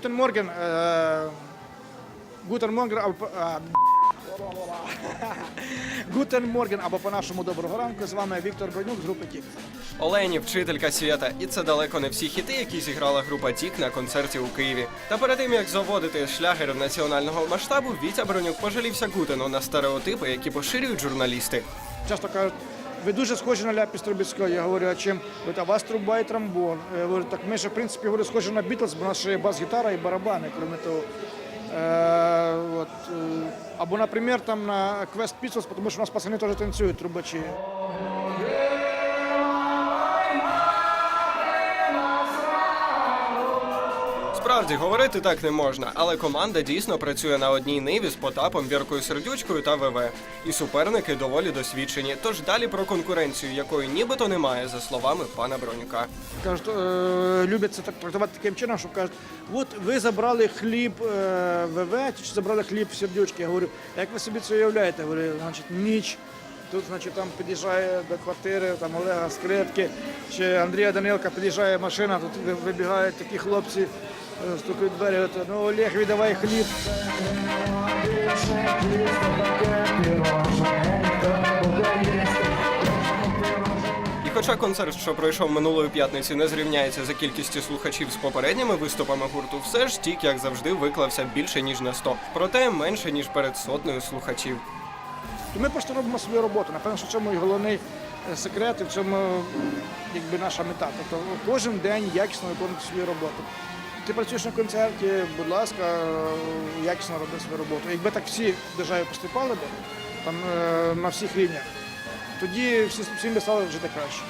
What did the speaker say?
Гутен Морген. Гутен Морген. Гутен Морген або по-нашому доброго ранку. З вами Віктор Бронюк з групи Тік. Олені, вчителька свята, і це далеко не всі хіти, які зіграла група Тік на концерті у Києві. Та перед тим як заводити шлягер національного масштабу, Вітя Бронюк пожалівся Гутену на стереотипи, які поширюють журналісти. Часто кажуть, ви дуже схожі на Ляпіс Трубецького. Я говорю, а чим? Говорить, а вас труба і тромбон. Я говорю, так ми ж, в принципі, говорю, схожі на Бітлз, бо у нас ще є бас-гітара і барабани, крім того. Е, от, е, або, наприклад, там на квест Pistols, тому що у нас пацани теж танцюють, трубачі. Справді говорити так не можна, але команда дійсно працює на одній ниві з Потапом, Віркою Сердючкою та ВВ. І суперники доволі досвідчені. Тож далі про конкуренцію, якої нібито немає, за словами пана Бронюка. Кажуть, е, люблять це так трактувати таким чином, що кажуть, от ви забрали хліб е, ВВ, чи забрали хліб сердючки. Я говорю, як ви собі це уявляєте? Я говорю, значить, ніч. Тут, значить, там під'їжджає до квартири там Олега Скрипки, чи Андрія Данилка під'їжджає машина, тут вибігають такі хлопці, е, стукають двері, от, ну Олег, віддавай хліб. І хоча концерт, що пройшов минулої п'ятниці, не зрівняється за кількістю слухачів з попередніми виступами гурту, все ж тік, як завжди, виклався більше ніж на 100, проте менше ніж перед сотнею слухачів. То ми просто робимо свою роботу. Напевно, що в цьому і головний е, секрет, і в цьому якби наша мета. Тобто кожен день якісно виконувати свою роботу. Ти працюєш на концерті, будь ласка, е, якісно роби свою роботу. Якби так всі в державі поступали б там е, на всіх рівнях, тоді всі всім би стало жити краще.